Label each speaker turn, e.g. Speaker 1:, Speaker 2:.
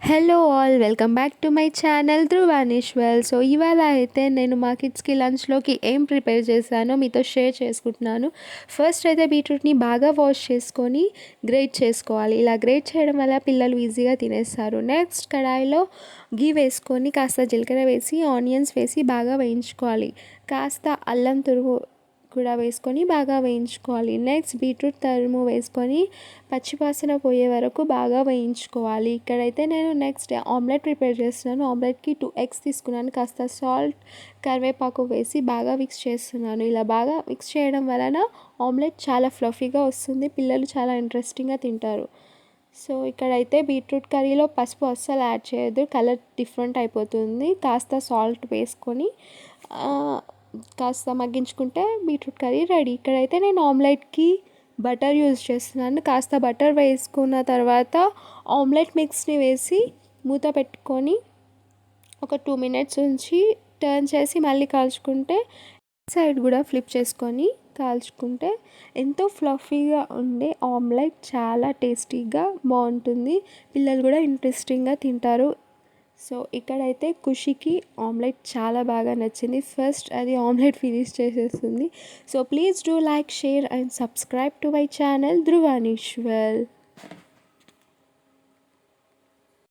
Speaker 1: Hello all welcome back to my channel ధ్రువానిశ్వల్ so ఇవాళ అయితే నేను మా కిడ్స్కి లంచ్లోకి ఏం ప్రిపేర్ చేశానో మీతో షేర్ చేసుకుంటున్నాను. ఫస్ట్ అయితే బీట్రూట్ని బాగా వాష్ చేసుకొని గ్రేట్ చేసుకోవాలి. ఇలా గ్రేట్ చేయడం వల్ల పిల్లలు ఈజీగా తినేస్తారు. నెక్స్ట్ కడాయిలో గీ వేసుకొని కాస్త జీలకర్ర వేసి ఆనియన్స్ వేసి బాగా వేయించుకోవాలి. కాస్త అల్లం తురుగు కూడా వేసుకొని బాగా వేయించుకోవాలి. నెక్స్ట్ బీట్రూట్ తరుము వేసుకొని పచ్చివాసన పోయే వరకు బాగా వేయించుకోవాలి. ఇక్కడైతే నేను నెక్స్ట్ ఆమ్లెట్ ప్రిపేర్ చేస్తున్నాను. ఆమ్లెట్కి టూ ఎగ్స్ తీసుకున్నాను. కాస్త సాల్ట్ కరివేపాకు వేసి బాగా మిక్స్ చేస్తున్నాను. ఇలా బాగా మిక్స్ చేయడం వలన ఆమ్లెట్ చాలా ఫ్లఫీగా వస్తుంది. పిల్లలు చాలా ఇంట్రెస్టింగ్గా తింటారు. సో ఇక్కడైతే బీట్రూట్ కర్రీలో పసుపు అస్సలు యాడ్ చేయొద్దు. కలర్ డిఫరెంట్ అయిపోతుంది. కాస్త సాల్ట్ వేసుకొని కాస్త మగ్గించుకుంటే బీట్రూట్ కర్రీ రెడీ. ఇక్కడైతే నేను ఆమ్లెట్కి బటర్ యూజ్ చేస్తున్నాను. కాస్త బటర్ వేసుకున్న తర్వాత ఆమ్లెట్ మిక్స్ని వేసి మూత పెట్టుకొని ఒక టూ మినిట్స్ ఉంచి టర్న్ చేసి మళ్ళీ కాల్చుకుంటే సైడ్ కూడా ఫ్లిప్ చేసుకొని కాల్చుకుంటే ఎంతో ఫ్లఫీగా ఉండే ఆమ్లెట్ చాలా టేస్టీగా బాగుంటుంది. పిల్లలు కూడా ఇంట్రెస్టింగ్గా తింటారు. సో ఇక్కడైతే ఖుషికి ఆమ్లెట్ చాలా బాగా నచ్చింది. ఫస్ట్ అది ఆమ్లెట్ ఫినిష్ చేసేస్తుంది. So please do like share and subscribe to my channel Dhruvaneeshwar.